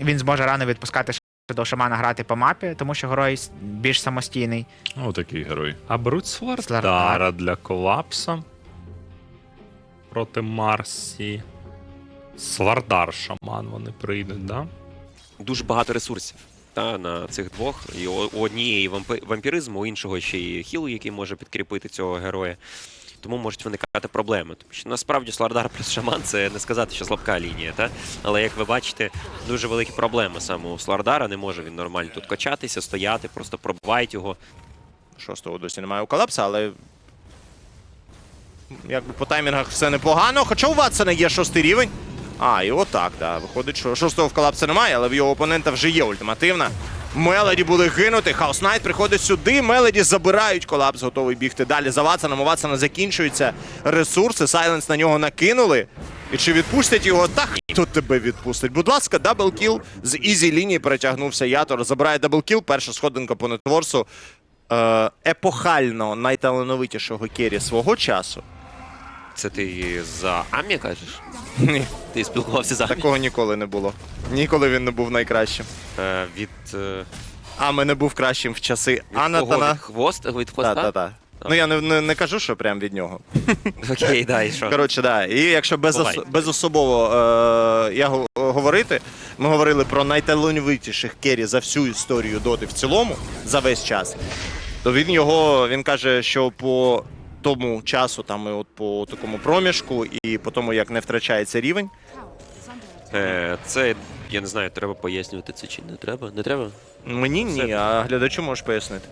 він зможе рано відпускати до шамана грати по мапі, тому що герой більш самостійний. О, такий герой. А беруть Слардара для колапса проти Марсі. Слардар шаман вони прийдуть, да? дуже багато ресурсів та, на цих двох. І у однієї вампи- вампіризм, у іншого ще й хіл, який може підкріпити цього героя. Тому можуть виникати проблеми. Тому що насправді Слардар плюс шаман це не сказати, що слабка лінія, та? але як ви бачите, дуже великі проблеми саме у Слардара. Не може він нормально тут качатися, стояти, просто пробивають його. Шостого досі немає у колапса, але. Якби по таймінгах все непогано. Хоча у Ватсона є шостий рівень. А, і отак, да. Виходить, що шостого в колапса немає, але в його опонента вже є ультимативна. Мелоді буде гинути. Хаус Найт приходить сюди. Мелоді забирають колапс, готовий бігти далі за Ватсоном. У Ватсона закінчуються ресурси. Сайленс на нього накинули. І чи відпустять його? Та хто тебе відпустить? Будь ласка, даблкіл з ізі лінії перетягнувся Ятор. Забирає даблкіл. Перша сходинка по нетворсу е, епохально найталановитішого кері свого часу. Це ти за Амі кажеш? Ні, Ти спілкувався з Амі? такого ніколи не було. Ніколи він не був найкращим. Е, від, е, А ми не був кращим в часи від кого? Анатана. Від хвост? Від хвоста? Та, та, та. Ну я не, не, не кажу, що прям від нього. Окей, да, і що? Коротше, да. І якщо без, Бувай. безособово е, я го- говорити, ми говорили про найталановитіших кері за всю історію доти в цілому за весь час. То він його він каже, що по тому часу, там і от по такому проміжку, і по тому, як не втрачається рівень. Е, це, я не знаю, треба пояснювати це чи не треба? Не треба? Мені ні, а глядачу можеш пояснити.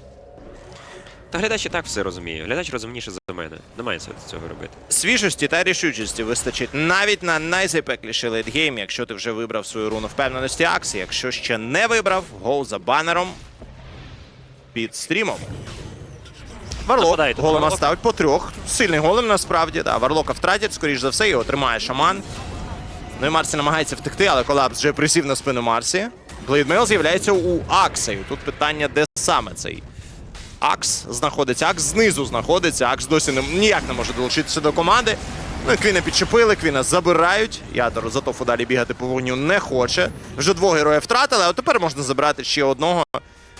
Та глядач і так все розуміє. Глядач розумніше за мене. Немає сенсу цього робити. Свіжості та рішучості вистачить навіть на найзапекліший лейтгейм, якщо ти вже вибрав свою руну впевненості акції. Якщо ще не вибрав, гол за банером під стрімом. Варлок Нападає тут голема Варлок. ставить по трьох. Сильний голем насправді. Да. Варлока втратять, скоріш за все, його тримає шаман. Ну і Марсі намагається втекти, але колапс вже присів на спину Марсі. Блейдмейл з'являється у Аксею. Тут питання, де саме цей Акс знаходиться. Акс знизу знаходиться. Акс досі не, ніяк не може долучитися до команди. Ну, і Квіна підчепили, Квіна забирають. Ядор за тофу далі бігати по вогню не хоче. Вже двох героїв втратили, а тепер можна забрати ще одного.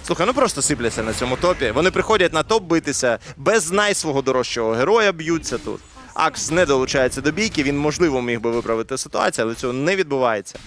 Слухай, ну просто сипляться на цьому топі. Вони приходять на топ битися, без най свого дорожчого героя б'ються тут. Акс не долучається до бійки, він, можливо, міг би виправити ситуацію, але цього не відбувається.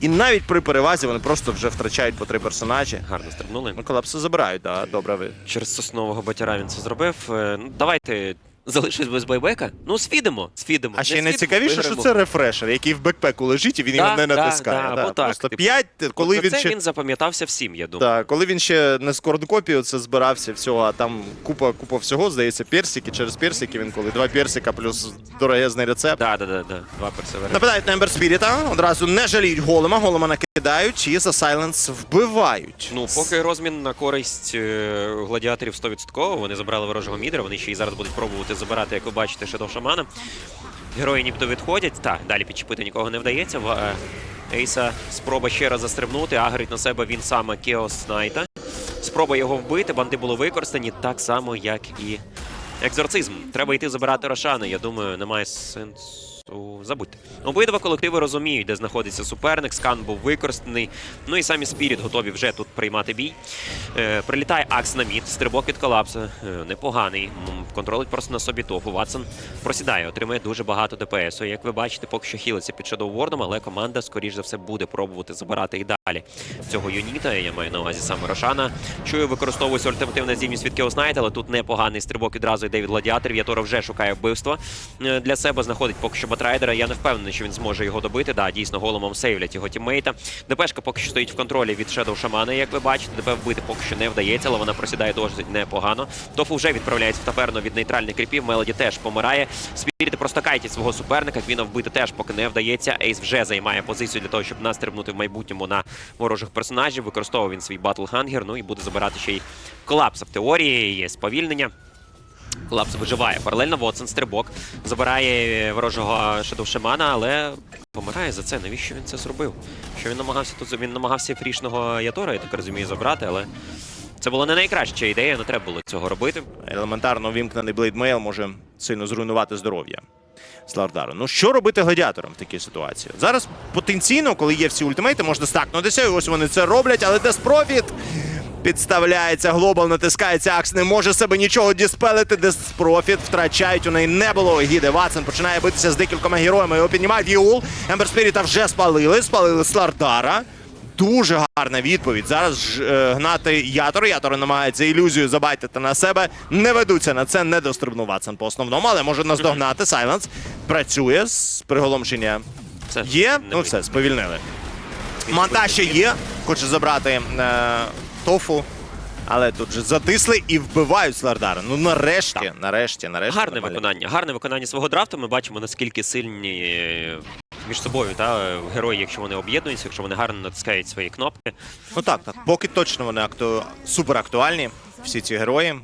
І навіть при перевазі вони просто вже втрачають по три персонажі. Гарно стрибнули. Ну, колапси забирають, да, добре ви. Через соснового батяра він це зробив. Е, Ну, давайте залишись без байбека. Ну, сфідимо, сфідимо. А ще Не найцікавіше, що це рефрешер, який в бекпеку лежить і він його не натискає. да, так, Просто типу. 5, коли він це ще. він запам'ятався всім, я думаю. Да, коли він ще не з кордкопію це збирався всього, а там купа, купа всього, здається, персики. Через персики він коли два персика плюс дорогезний рецепт. Да, да, да. Два персевери. Нападають на Ембер Спіріта, одразу не жаліють голема, голема накидають і за Сайленс вбивають. Ну, поки розмін на користь е, гладіаторів 100%, вони забрали ворожого мідера, вони ще й зараз будуть пробувати забирати, як ви бачите, Shadow Шамана. Герої нібито відходять. Так, далі підчепити нікого не вдається. Е, Ейса спроба ще раз застрибнути, агрить на себе він саме Кеос Найта. Спроба його вбити, банди були використані так само, як і екзорцизм. Треба йти забирати Рошани. Я думаю, немає сенсу. Забудьте. Обидва колективи розуміють, де знаходиться суперник. Скан був використаний. Ну і самі Спіріт готові вже тут приймати бій. Е, прилітає Акс на мід, стрибок від колапса. Е, непоганий. Контролить просто на собі тофу. Ватсон просідає, отримує дуже багато ДПСу. Як ви бачите, поки що хілиться під Shadow але команда, скоріш за все, буде пробувати забирати і далі цього юніта. Я маю на увазі саме Рошана. Чую, використовується ультимативна здібність від Knight, але тут непоганий стрибок відразу йде від гладіаторів. Ятора вже шукає вбивства е, для себе. Знаходить поки що Батрайдера. Я не впевнений, що він зможе його добити. Да, дійсно, голомом сейвлять його тіммейта. ДПшка поки що стоїть в контролі від Shadow Шамана, як ви бачите. ДП вбити поки що не вдається, але вона просідає досить непогано. Тофу вже відправляється в таверну від нейтральних кріпів. Мелоді теж помирає. Спіріти просто кайтять свого суперника. Квіна вбити теж поки не вдається. Ейс вже займає позицію для того, щоб настрибнути в майбутньому на ворожих персонажів. Використовує він свій батл хангер. Ну і буде забирати ще й колапса. В теорії є сповільнення. Колапс виживає. Паралельно Вотсон стрибок забирає ворожого шедовшемана, але помирає за це. Навіщо він це зробив? Що він намагався тут він намагався фрішного Ятора, я так розумію, забрати, але це була не найкраща ідея, не треба було цього робити. Елементарно вімкнений блейдмейл може сильно зруйнувати здоров'я. Слардару. Ну що робити гладіаторам в такій ситуації? Зараз потенційно, коли є всі ультимейти, можна стакнутися, і ось вони це роблять, але Деспрофіт підставляється, глобал натискається, Акс не може себе нічого діспелити. Деспрофіт втрачають у неї не було. Гіде Ватсон починає битися з декількома героями. Його піднімають Юл. Ембер Спіріта вже спалили, спалили Слардара. Дуже гарна відповідь. Зараз ж, е, гнати Ятор. Ятор намагається ілюзію забайтити на себе. Не ведуться на це, не дострибнув Ватсон по основному, але може наздогнати. Сайленс працює з приголомшення. Є, ну все, сповільнили. Манта ще є, хоче забрати е, тофу. Але тут же затисли і вбивають Слардара. Ну нарешті, нарешті, нарешті. Гарне нормально. виконання. Гарне виконання свого драфту. Ми бачимо, наскільки сильні між собою та, герої, якщо вони об'єднуються, якщо вони гарно натискають свої кнопки. Ну так, так. Поки точно вони акту... суперактуальні, всі ці герої.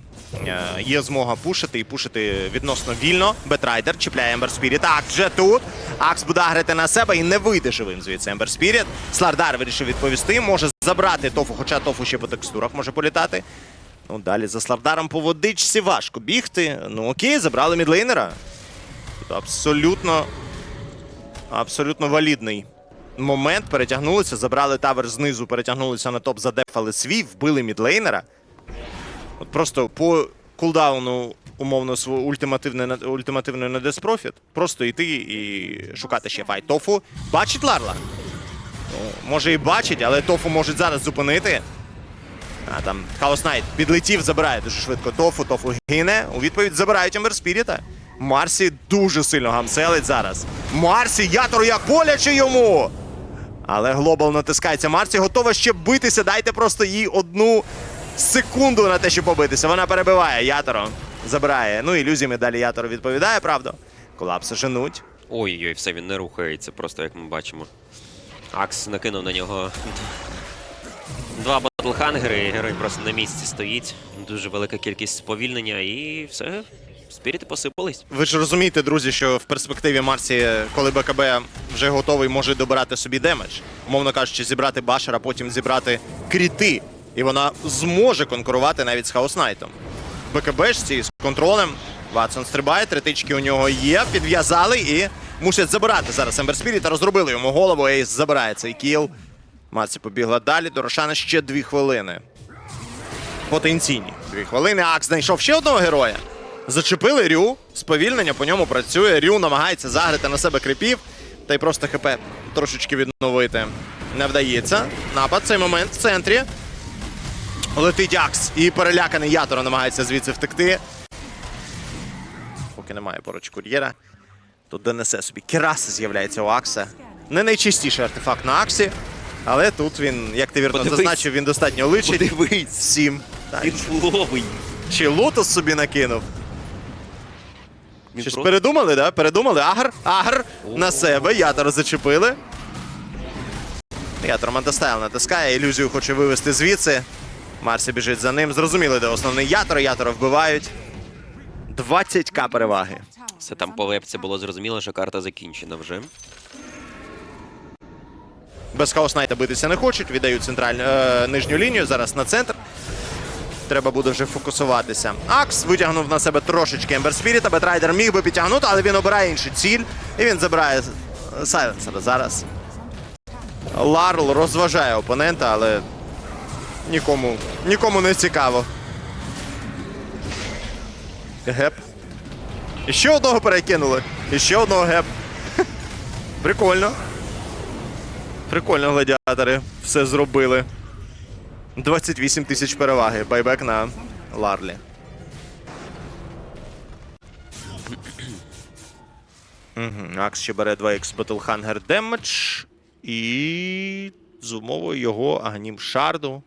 Е, є змога пушити і пушити відносно вільно. Бетрайдер чіпляє Ембер Спіріт. Так, вже тут. Акс буде агрити на себе і не вийде живим звідси Ембер Спіріт. Слардар вирішив відповісти. Може забрати тофу, хоча тофу ще по текстурах може політати. Ну, далі за Слардаром по водичці важко бігти. Ну окей, забрали мідлейнера. Тут абсолютно абсолютно валідний момент. Перетягнулися, забрали тавер знизу, перетягнулися на топ, задефали свій, вбили мідлейнера. От просто по кулдауну, умовно, свого ультимативне, ультимативної на Деспрофіт. Просто йти і шукати ще файт. Тофу бачить Ларла? Ну, може і бачить, але Тофу можуть зараз зупинити. А там Хаос Найт підлетів, забирає дуже швидко Тофу, Тофу гине. У відповідь забирають Ембер Спіріта. Марсі дуже сильно гамселить зараз. Марсі, Ятор як боляче йому! Але Глобал натискається. Марсі готова ще битися. Дайте просто їй одну секунду на те, щоб побитися. Вона перебиває Яторо. Забирає. Ну, ілюзіями далі Ятор відповідає, правда. Колапси женуть. Ой-ой, все він не рухається, просто як ми бачимо. Акс накинув на нього два батлхангери, і герой просто на місці стоїть. Дуже велика кількість сповільнення, і все. Спіріти посипались. Ви ж розумієте, друзі, що в перспективі Марсі, коли БКБ вже готовий, може добирати собі демедж. Умовно кажучи, зібрати башера, потім зібрати кріти. І вона зможе конкурувати навіть з Хаос Найтом. БКБшці з контролем. Ватсон стрибає, тритички у нього є, підв'язали і мусять забирати зараз Ембер Спіріт. Розробили йому голову, Ейс забирає цей кіл. Марсі побігла далі. До Рошана ще дві хвилини. Потенційні дві хвилини. Акс знайшов ще одного героя. Зачепили Рю, сповільнення по ньому працює. Рю намагається загрити на себе крипів, та й просто ХП трошечки відновити не вдається. Напад цей момент в центрі. Летить Акс і переляканий Ятора намагається звідси втекти. Поки немає поруч кур'єра. Тут донесе собі Кераса з'являється у Акса. Не найчастіший артефакт на Аксі, але тут він, як ти вірно Подивись. зазначив, він достатньо личить. Подивись. Сім. Так. Він фуловий. Чи лотос собі накинув? Він Щось просто- передумали, да? Передумали. Агр, агр на себе. Ятора зачепили. Ятор Мантастайл натискає, ілюзію хоче вивести звідси. Марсі біжить за ним. Зрозуміли, де основний ятор. Ятора вбивають. 20к переваги. Все там по вебці було зрозуміло, що карта закінчена вже. Без хаос Найта битися не хочуть. Віддають центральну е, нижню лінію. Зараз на центр. Треба буде вже фокусуватися. Акс витягнув на себе трошечки Ембер Спіріта. Бетрайдер міг би підтягнути, але він обирає іншу ціль. І він забирає Сайленсера зараз. Ларл розважає опонента, але нікому, нікому не цікаво. Геп. І ще одного перекинули. І ще одного геп. Прикольно. Прикольно, гладіатори все зробили. 28 тисяч переваги. Байбек на Ларлі. Акс ще бере 2х Battlehanger Damage. І з умовою його Агнім Шарду.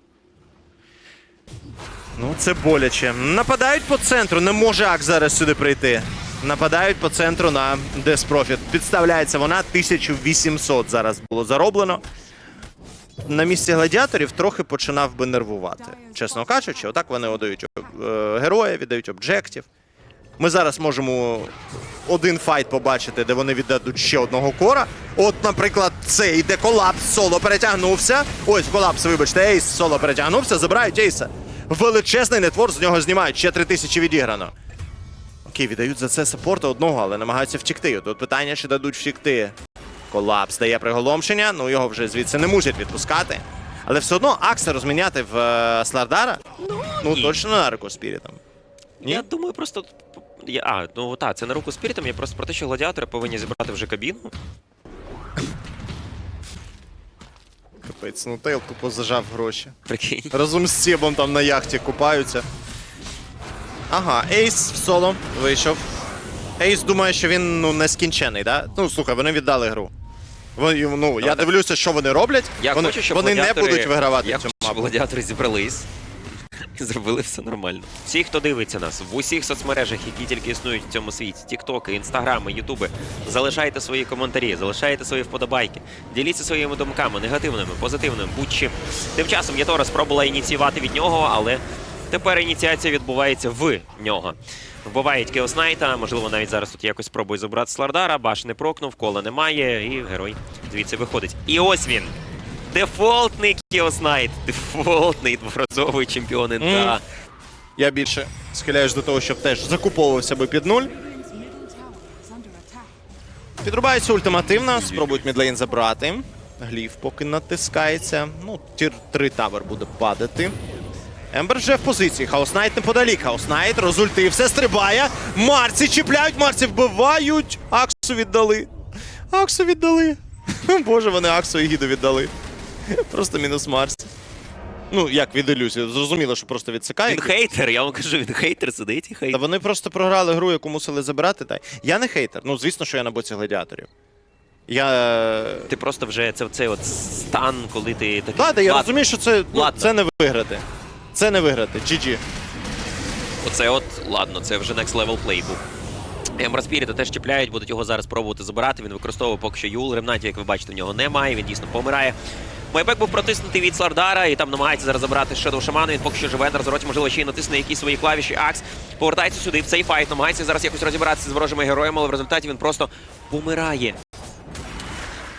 Ну, це боляче. Нападають по центру. Не може Ак зараз сюди прийти. Нападають по центру на Деспрофіт. Підставляється вона 1800 зараз було зароблено. На місці гладіаторів трохи починав би нервувати. Чесно кажучи, отак вони віддають е, героя, віддають об'єктів. Ми зараз можемо один файт побачити, де вони віддадуть ще одного кора. От, наприклад, цей, де колапс соло перетягнувся. Ось колапс, вибачте, ейс соло перетягнувся, забирають ейса. Величезний нетвор з нього знімають, ще 3000 відіграно. окей, віддають за це саппорта одного, але намагаються втікти. Тут питання, чи дадуть втікти. Колапс дає приголомшення, ну його вже звідси не можуть відпускати. Але все одно Акса розміняти в е, Слардара, ну ні. точно на руку Спірітом. Ні? Я думаю, просто. Я, а, ну так, це на руку спірітом. Я просто про те, що гладіатори повинні зібрати вже кабіну. Капець, ну Тейл тупо зажав гроші. Прикинь. Разом з Сєбом там на яхті купаються. Ага, Ейс в соло вийшов. Ейс думає, що він ну, нескінчений, да? Ну, слухай, вони віддали гру. Вони, ну, я так. дивлюся, що вони роблять. Я вони хочу, щоб вони не гладіатори- будуть вигравати Я цю хочу, щоб мапу. гладіатори зібрались зробили все нормально. Всі, хто дивиться нас в усіх соцмережах, які тільки існують в цьому світі, тіктоки, інстаграми, ютуби, залишайте свої коментарі, залишайте свої вподобайки, діліться своїми думками, негативними, позитивними, будь-чим. Тим часом Єтора спробувала ініціювати від нього, але тепер ініціація відбувається в нього. Вбивають Кеос Найта, можливо, навіть зараз тут якось спробує забрати Слардара, баш не прокнув, кола немає, і герой звідси виходить. І ось він. Дефолтний Кіос Найт. Дефолтний дворазовий чемпіон НК. Я більше схиляюсь до того, щоб теж закуповувався би під нуль. Підрубаються ультимативно, спробують мідлейн забрати. Гліф поки натискається. Ну, тір 3 тавер буде падати. Ембер вже в позиції. Хаоснайт неподалік. Хаоснайт розульти, все стрибає. Марці чіпляють, Марці вбивають. Аксу віддали. Аксу віддали. Боже, вони Аксу і Гіду віддали. Просто мінус Марсі. Ну, як від ілюзії. Зрозуміло, що просто відсикає. Він хейтер, я вам кажу, він хейтер сидить і Та хейтер. вони просто програли гру, яку мусили забирати. Та... Я не хейтер. Ну, звісно, що я на боці гладіаторів. Я. Ти просто вже це цей от стан, коли ти такий. Да, я «Ладно, розумію, що це, ну, Ладно. це не виграти. Це не виграти. GG. Оце от, ладно, це вже next level play був. Ембра Спіріта теж чіпляють, будуть його зараз пробувати забирати. Він використовує поки що Юл. Ремнатів, як ви бачите, в нього немає. Він дійсно помирає. Майбек був протиснутий від Слардара, і там намагається зараз забрати Shadow Шамана. Він поки що живе на розвороті, можливо, ще й натисне якісь свої клавіші. Акс повертається сюди в цей файт, намагається зараз якось розібратися з ворожими героями, але в результаті він просто помирає.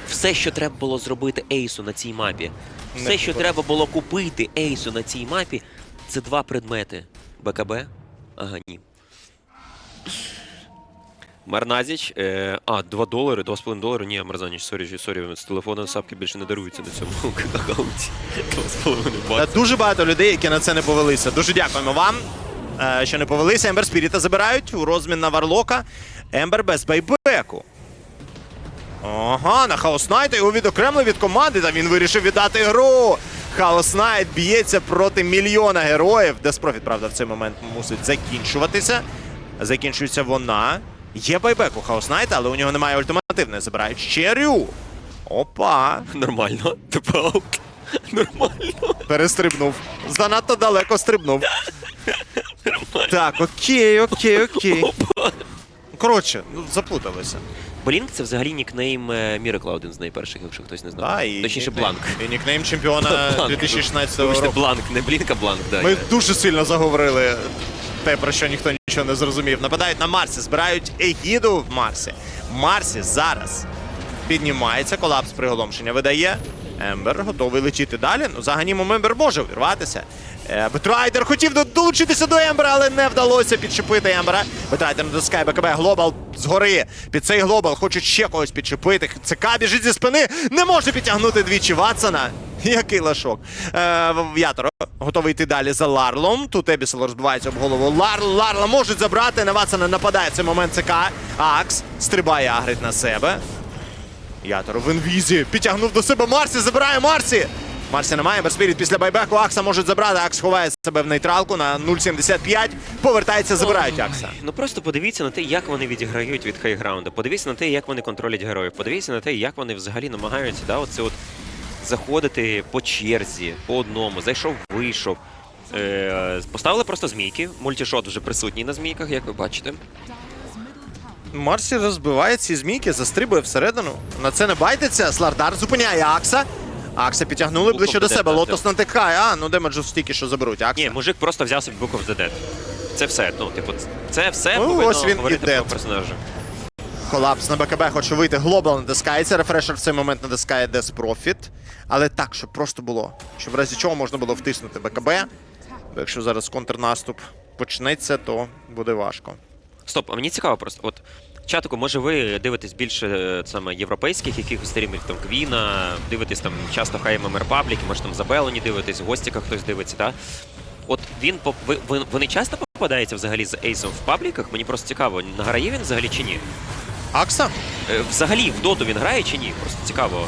Все, що треба було зробити Ейсу на цій мапі, все, що треба було купити Ейсу на цій мапі, це два предмети: БКБ, ага, ні. Марназіч, е, а, 2 долари, 2,5 долари. Ні, Марзаніч, сорі, сорі, з телефона сапки більше не даруються на цьому аккаунті. 2,5 бакса. Дуже багато людей, які на це не повелися. Дуже дякуємо вам, е, що не повелися. Ембер Спіріта забирають у розмін на Варлока. Ембер без байбеку. Ага, на Хаос Найта його відокремили від команди, та він вирішив віддати гру. Хаос Найт б'ється проти мільйона героїв. Деспрофіт, правда, в цей момент мусить закінчуватися. Закінчується вона. Є байбек у Хаос Найта, але у нього немає ультимативної. Забирають ще Рю. Опа. Нормально. Типа. Нормально. Перестрибнув. Занадто далеко стрибнув. Так, окей, окей, окей. Коротше, ну заплуталися. Блінк це взагалі нікнейм е, Miracle, один з найперших, якщо хтось не знає. Да, і Точніше, нікнейм- Бланк. І нікнейм чемпіона Бланк. 2016 Вибачте, року. Бланк, не Блінк, а Бланк, да. Ми я- дуже сильно заговорили те, про що ніхто нічого не зрозумів. Нападають на Марсі, збирають Егіду в Марсі. Марсі зараз піднімається, колапс приголомшення видає. Ембер готовий летіти далі. Ну, за ганімом Ембер може увірватися. Е, Бетрайдер хотів долучитися до Ембера, але не вдалося підчепити Ембера. Бетрайдер натискає БКБ Глобал згори. Під цей глобал хочуть ще когось підчепити. ЦК біжить зі спини, не може підтягнути двічі Ватсона. Який лашок. Е, В'яторо готовий йти далі за Ларлом. Тут Ебісел розбивається об голову. Ларл, Ларла можуть забрати. На Ватсона нападає в цей момент ЦК. Акс стрибає, агрить на себе. Яторо в інвізі. Підтягнув до себе Марсі, забирає Марсі. Марсі немає, Берспіріт після байбеку Акса можуть забрати. Акс ховає себе в нейтралку на 0.75. Повертається, забирають Акса. Ну просто подивіться на те, як вони відіграють від хайграунду. Подивіться на те, як вони контролять героїв. Подивіться на те, як вони взагалі намагаються, да, оце от заходити по черзі, по одному. Зайшов, вийшов. Е, поставили просто змійки. Мультішот вже присутній на змійках, як ви бачите. Марсі розбиває ці змійки, застрибує всередину. На це не байтеться. Слардар зупиняє Акса. Акса підтягнули Book ближче до себе. Лотос натикає. А, ну демеджу стільки, що заберуть. Акса. Ні, мужик просто взяв собі Book of the Dead. Це все. Ну, типу, це все Ну, повинно ось він і говорити dead. про персонажа. Колапс на БКБ хоче вийти. Глобал натискається. Рефрешер в цей момент натискає Profit. Але так, щоб просто було. Щоб в разі чого можна було втиснути БКБ. Бо якщо зараз контрнаступ почнеться, то буде важко. Стоп, а мені цікаво просто. От чатику, може ви дивитесь більше е, саме європейських якихось стрімів, там Квіна, дивитесь там часто ММ Репабліки, може там Забелоні дивитесь, в гостіках хтось дивиться, так? От він ви- вони часто попадаються взагалі з ейсом в пабліках? Мені просто цікаво, награє він взагалі чи ні? Акса? Е, Взагалі в доту він грає чи ні? Просто цікаво.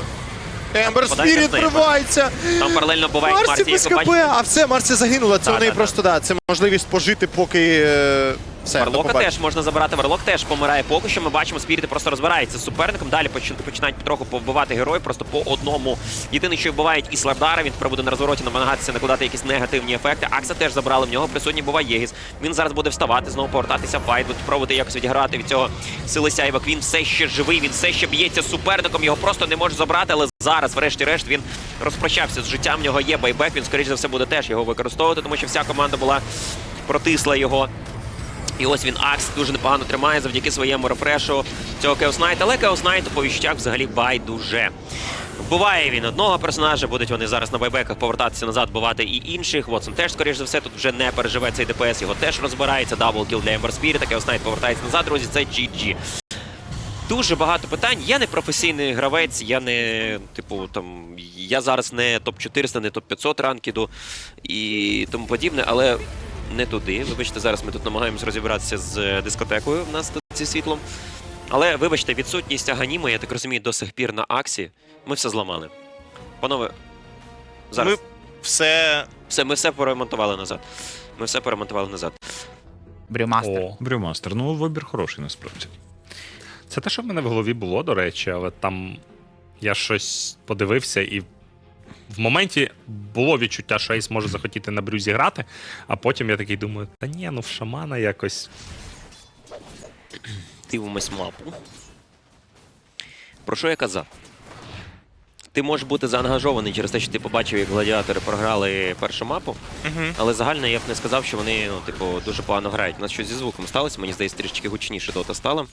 Ембер Попадайся Спіріт в вривається. Там паралельно буває Марсі Марсі, без як ви КП, бачите. а все, Марсі загинула. Це Да, у неї да, просто, да, це можливість пожити, поки е, все, Варлока теж можна забирати. Варлок теж помирає поки що. Ми бачимо, спіріти просто розбираються з суперником. Далі починають потроху повбивати героїв просто по одному. Єдине, що вбивають і Слардара, він буде на розвороті намагатися накладати якісь негативні ефекти. Акса теж забрали в нього. Присутній буває Єгіс. Він зараз буде вставати, знову повертатися в файт, буде пробувати якось відіграти від цього сили сяйвок. Він все ще живий, він все ще б'ється з суперником. Його просто не можуть забрати, але зараз, врешті-решт, він розпрощався з життям. В нього є байбек. Він, скоріш за все, буде теж його використовувати, тому що вся команда була протисла його. І ось він Акс дуже непогано тримає завдяки своєму рефрешу цього Knight. Але Knight по відчуттях взагалі байдуже. Вбиває він одного персонажа, будуть вони зараз на байбеках повертатися назад, вбивати і інших. Вотсон теж, скоріш за все, тут вже не переживе цей ДПС, його теж розбирається. Даблкіл для Spirit, Chaos Knight повертається назад, друзі, це GG. Дуже багато питань. Я не професійний гравець, я не, типу, там, я зараз не топ-400, не топ-500 ранкіду і тому подібне, але не туди. Вибачте, зараз ми тут намагаємось розібратися з е, дискотекою. В нас тут зі світлом. Але вибачте, відсутність Аганіми, я так розумію, до сих пір на Аксі. Ми все зламали. Панове, зараз. Ми все Все, ми все поремонтували назад. Ми все поремонтували назад. Брюмастер. О, Брюмастер. Ну, вибір хороший насправді. Це те, що в мене в голові було, до речі, але там я щось подивився і. В моменті було відчуття, що Ейс може захотіти на брюзі грати, а потім я такий думаю, та ні, ну в шамана якось. Дивимось мапу. Про що я казав? Ти можеш бути заангажований через те, що ти побачив, як гладіатори програли першу мапу, Мгм. але загально я б не сказав, що вони ну, типу, дуже погано грають. У нас щось зі звуком сталося, мені здається, трішечки гучніше дота стала.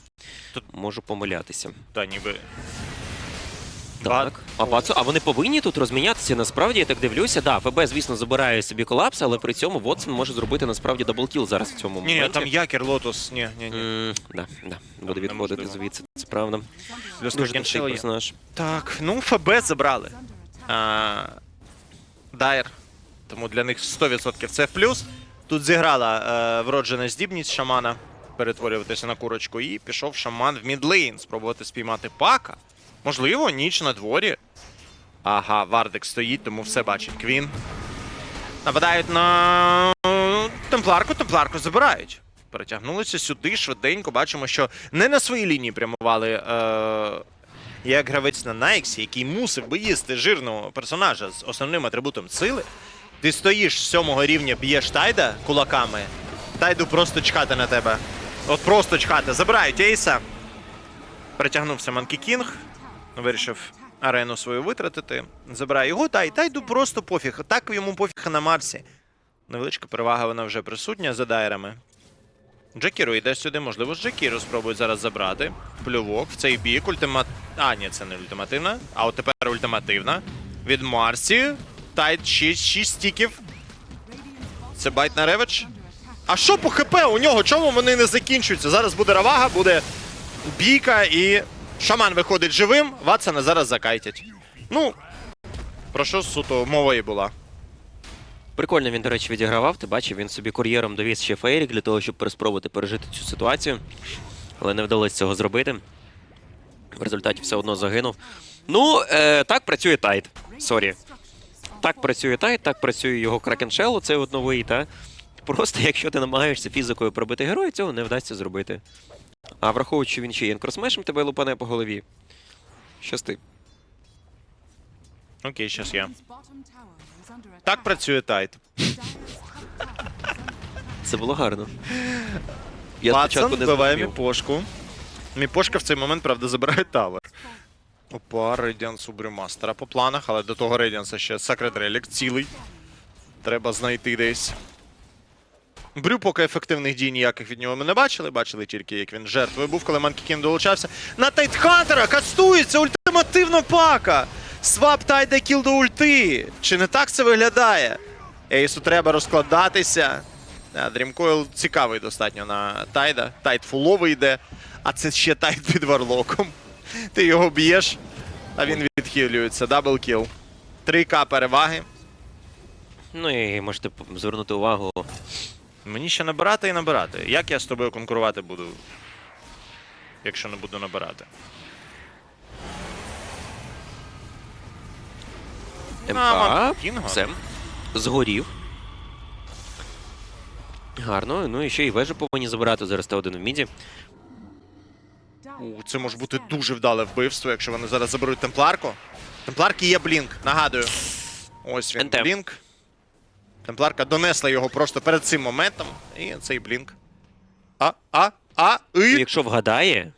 Тут можу помилятися. Та ніби. Так. А Бацу, а вони повинні тут розмінятися. Насправді я так дивлюся. Да, ФБ, звісно, забирає собі колапс, але при цьому Вотсон може зробити насправді даблкіл зараз в цьому Ні, ні, там якір, лотос. Ні, ні, ні. М, да, да, буде відходити звідси, це правда. Плюс Дуже на тонкий є. персонаж. Так, ну ФБ забрали. А, Дайр. Тому для них 100% це в плюс. Тут зіграла е, вроджена здібність шамана перетворюватися на курочку, і пішов шаман в мідлейн спробувати спіймати пака. Можливо, ніч на дворі. Ага, Вардик стоїть, тому все бачить. Квін. Нападають на темпларку, темпларку забирають. Перетягнулися сюди швиденько. Бачимо, що не на своїй лінії прямували. Е- як гравець на Найксі, який мусив би їсти жирного персонажа з основним атрибутом сили, ти стоїш з сьомого рівня, б'єш Тайда кулаками, Тайду просто чхати на тебе. От просто чхати. Забирають Ейса. Притягнувся Манкі Кінг. Вирішив арену свою витратити. Забирає його, Тай. Тайду просто пофіг. Так йому пофіг на Марсі. Невеличка перевага вона вже присутня за дайрами. Джекіру йде сюди, можливо, з Джекіру спробують зараз забрати. Плювок в цей бік. Ультимат... А, ні, це не ультимативна. А от тепер ультимативна. Від Марсі. Тайт 6, 6 стіків. Це байт на реведж. А що по ХП у нього? Чому вони не закінчуються? Зараз буде равага, буде бійка і шаман виходить живим, Ватсона зараз закайтять. Ну, про що суто мова і була. Прикольно він, до речі, відігравав. Ти бачив, він собі кур'єром довіз ще Фейрік для того, щоб спробувати пережити цю ситуацію. Але не вдалося цього зробити. В результаті все одно загинув. Ну, е, так працює Тайт. Сорі. Так працює Тайт, так працює його Кракеншел, оцей от новий, та. Просто якщо ти намагаєшся фізикою пробити героя, цього не вдасться зробити. А враховуючи, що він ще є інкросмешем, тебе лупане по голові. Щасти. Окей, щас я. Так працює Тайт. Це було гарно. Я спочатку не вбиває зрозумів. Міпошку. Міпошка в цей момент, правда, забирає тавер. Опа, Рейдіанс у Брюмастера по планах, але до того Рейдіанса ще Sacred Relic цілий. Треба знайти десь. Брю поки ефективних дій ніяких від нього ми не бачили. Бачили тільки, як він жертвою був, коли Манкі Кін долучався. На Тайтхантера кастується ультимативна пака! Свап Тайда кіл до ульти. Чи не так це виглядає? Ейсу треба розкладатися. Дрімкойл цікавий достатньо на Тайда. Тайд фуловий йде, а це ще Тайд під варлоком. Ти його б'єш, а він відхилюється. Дабл кіл. 3К переваги. Ну і можете звернути увагу. Мені ще набирати і набирати. Як я з тобою конкурувати буду, якщо не буду набирати? МК. Все. Згорів. Гарно. Ну і ще і вежу повинні забирати. Зараз Т1 в міді. У, Це може бути дуже вдале вбивство, якщо вони зараз заберуть темпларку. Темпларки є блінк, нагадую. Ось він НТ. блінк. Темпларка донесла його просто перед цим моментом. І цей блінк. А, а, а, Ну, і. якщо вгадає,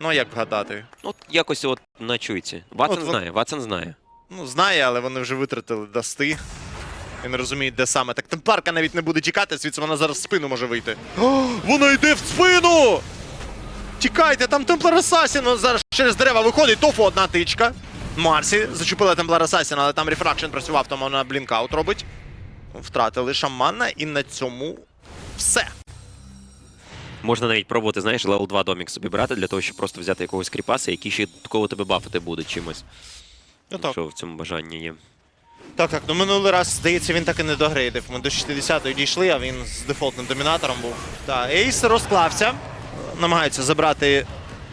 Ну як вгадати? ну якось от на чуйці. Ватсон От- знає, Ватсон знає. Ну, знає, але вони вже витратили дасти. І не розуміють, де саме. Так темпларка навіть не буде тікати, звідси вона зараз в спину може вийти. О, вона йде в спину! Тікайте, там Темплар Асасін ну, зараз через дерева виходить, тофу одна тичка. Марсі зачепила Темплар Асасін, але там рефракшн працював, тому вона блінкаут робить. Втратили шамана, і на цьому все. Можна навіть пробувати, знаєш, левел 2 домік собі брати для того, щоб просто взяти якогось кріпаса, який ще додатково тебе бафити буде чимось. Ну так. Якщо в цьому бажанні є. Так, так, ну минулий раз, здається, він так і не догрейдив. Ми до 60-ї дійшли, а він з дефолтним домінатором був. Так, Ейс розклався. Намагається забрати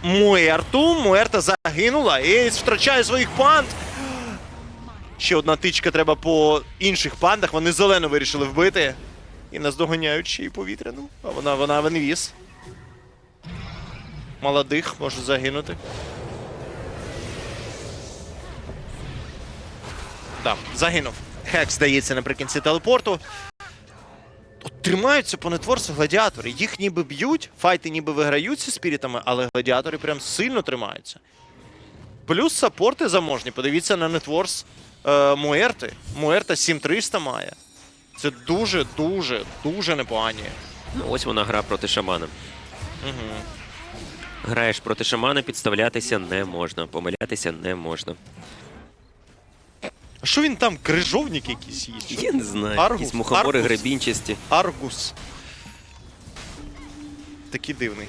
Муерту. Муерта загинула. Ейс втрачає своїх панд. Ще одна тичка треба по інших пандах. Вони зелену вирішили вбити. І наздоганяють ще й повітряну. А вона, вона в інвіз. Молодих може загинути. Так, загинув. Хек, здається, наприкінці телепорту. От тримаються по нетворсу гладіатори. Їх ніби б'ють, файти ніби виграються спірітами, але гладіатори прям сильно тримаються. Плюс саппорти заможні. Подивіться на нетворс е, Муерти. Муерта 7300 має. Це дуже, дуже, дуже непогані. Ну, ось вона гра проти шамана. Угу. Граєш проти шамана, підставлятися не можна, помилятися не можна. А що він там? Крижовник якийсь є? Я не знаю, Аргус, якісь мухомори Аргус. гребінчасті. Аргус. Такий дивний.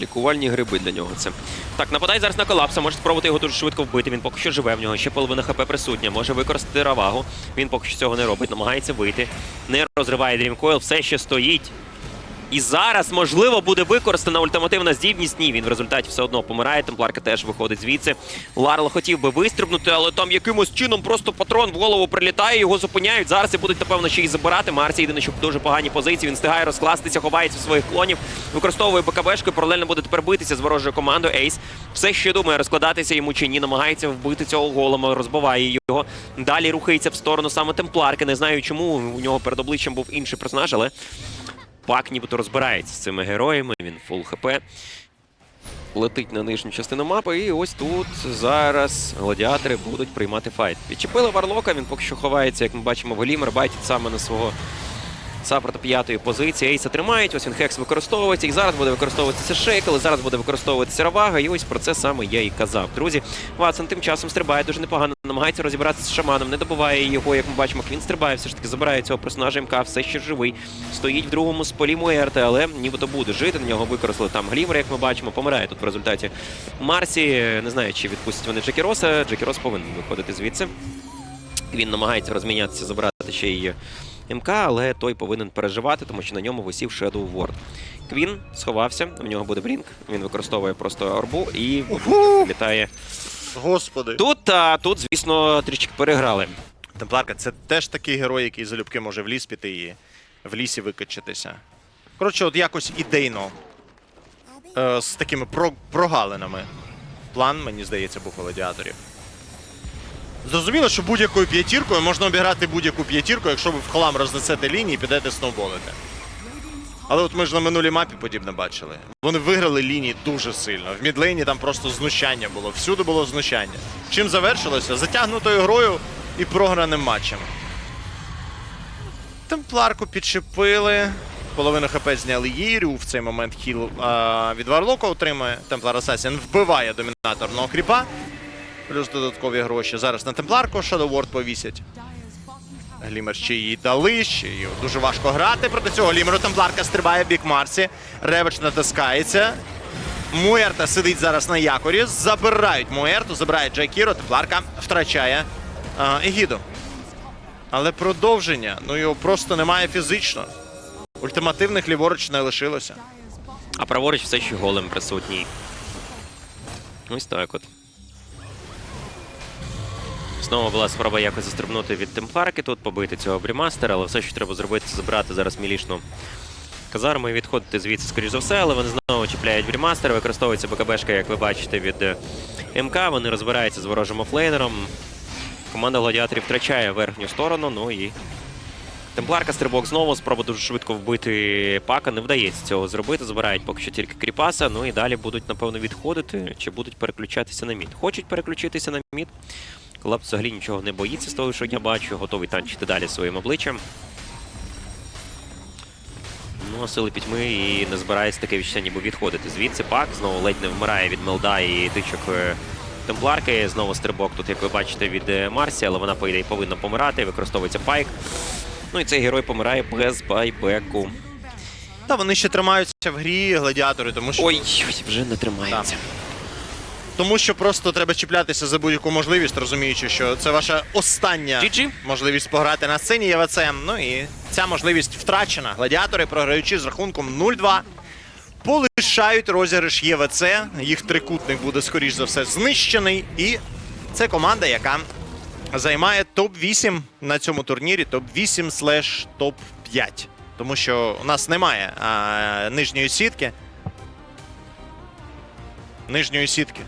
Лікувальні гриби для нього це. Так, нападай зараз на колапса, може спробувати його дуже швидко вбити. Він поки що живе в нього, ще половина хп присутня. Може використати равагу. Він поки що цього не робить, намагається вийти. Не розриває Дрімкойл, все ще стоїть. І зараз, можливо, буде використана ультимативна здібність. Ні, він в результаті все одно помирає. Темпларка теж виходить звідси. Ларл хотів би вистрибнути, але там якимось чином просто патрон в голову прилітає, його зупиняють. Зараз і будуть, напевно, ще й забирати. Марсі єдине, що в дуже погані позиції. Він встигає розкластися, ховається в своїх клонів, використовує БКБшку і паралельно буде тепер битися з ворожою командою. Ейс все ще думає розкладатися йому чи ні, намагається вбити цього голема, розбиває його. Далі рухається в сторону саме темпларки. Не знаю чому. У нього перед обличчям був інший персонаж, але Пак нібито розбирається з цими героями, він фул хп. Летить на нижню частину мапи, і ось тут зараз гладіатори будуть приймати файт. Відчепили Варлока, він поки що ховається, як ми бачимо, Велімер байтить саме на свого саппорта п'ятої позиції. Ейса тримають, ось він хекс використовується, і зараз буде використовуватися шейкл, і зараз буде використовуватися равага. І ось про це саме я і казав. Друзі, Ватсон тим часом стрибає дуже непогано, намагається розібратися з шаманом, не добиває його, як ми бачимо, він стрибає, все ж таки забирає цього персонажа МК, все ще живий. Стоїть в другому сполі Муерте, але нібито буде жити. На нього використали там глімер, як ми бачимо, помирає тут в результаті Марсі. Не знаю, чи відпустять вони Джекіроса. Джекірос повинен виходити звідси. Він намагається розмінятися, забрати ще й МК, але той повинен переживати, тому що на ньому висів Shadow Ward. Квін сховався, у нього буде блінк. Він використовує просто орбу і літає. Господи. Тут, а тут, звісно, трішки переграли. Темпларка це теж такий герой, який залюбки може в ліс піти і в лісі викачатися. Коротше, от якось ідейно. Е, з такими прогалинами. План, мені здається, був у гладіаторів. Зрозуміло, що будь-якою п'ятіркою можна обіграти будь-яку п'ятірку, якщо ви в хлам рознесете лінії і підете сноуболити. Але от ми ж на минулій мапі подібне бачили. Вони виграли лінії дуже сильно. В мідлейні там просто знущання було. Всюди було знущання. Чим завершилося? Затягнутою грою і програним матчем. Темпларку підчепили. Половину хп зняли їй. Рю в цей момент хіл а, від Варлока отримує. Темплар Асасін вбиває домінаторного кріпа. Плюс додаткові гроші. Зараз на темпларку Ward повісять. Глімер ще її дали, ще її дуже важко грати проти цього. Глімеру Темпларка стрибає бік Марсі. Ревич натискається. Муерта сидить зараз на якорі. Забирають Муерту, забирають Джайкіро. Темпларка втрачає Егіду. Але продовження, ну його просто немає фізично. Ультимативних ліворуч не лишилося. А праворуч все ще голем присутній. Ось так от. Знову була спроба якось застрибнути від темпларки тут, побити цього брімастера, але все, що треба зробити, це забрати зараз мілішну казарму і відходити звідси, скоріш за все, але вони знову чіпляють брімастера, використовується БКБшка, як ви бачите, від е, МК. Вони розбираються з ворожим офлейнером. Команда гладіаторів втрачає верхню сторону, ну і Темпларка стрибок знову, спроба дуже швидко вбити пака. Не вдається цього зробити. Забирають поки що тільки кріпаса. Ну і далі будуть, напевно, відходити чи будуть переключатися на мід. Хочуть переключитися на мід. Колапс взагалі нічого не боїться з того, що я бачу, готовий танчити далі своїм обличчям. Ну, а сили пітьми і не збирається таке відчуття, ніби відходити. Звідси пак знову ледь не вмирає від мелда і тичок е, темпларки. Знову стрибок тут, як ви бачите, від е, Марсі, але вона, по ідеї, повинна помирати. Використовується пайк. Ну і цей герой помирає без байбеку. Та вони ще тримаються в грі гладіатори, тому що Ой, ой, вже не тримається. Тому що просто треба чіплятися за будь-яку можливість, розуміючи, що це ваша остання GG. можливість пограти на сцені ЄВЦМ. Ну і ця можливість втрачена. Гладіатори, програючи з рахунком 0-2, полишають розіграш ЄВЦ. Їх трикутник буде, скоріш за все, знищений. І це команда, яка займає топ-8 на цьому турнірі, топ-8 слеш топ-5. Тому що у нас немає а, нижньої сітки. Нижньої сітки.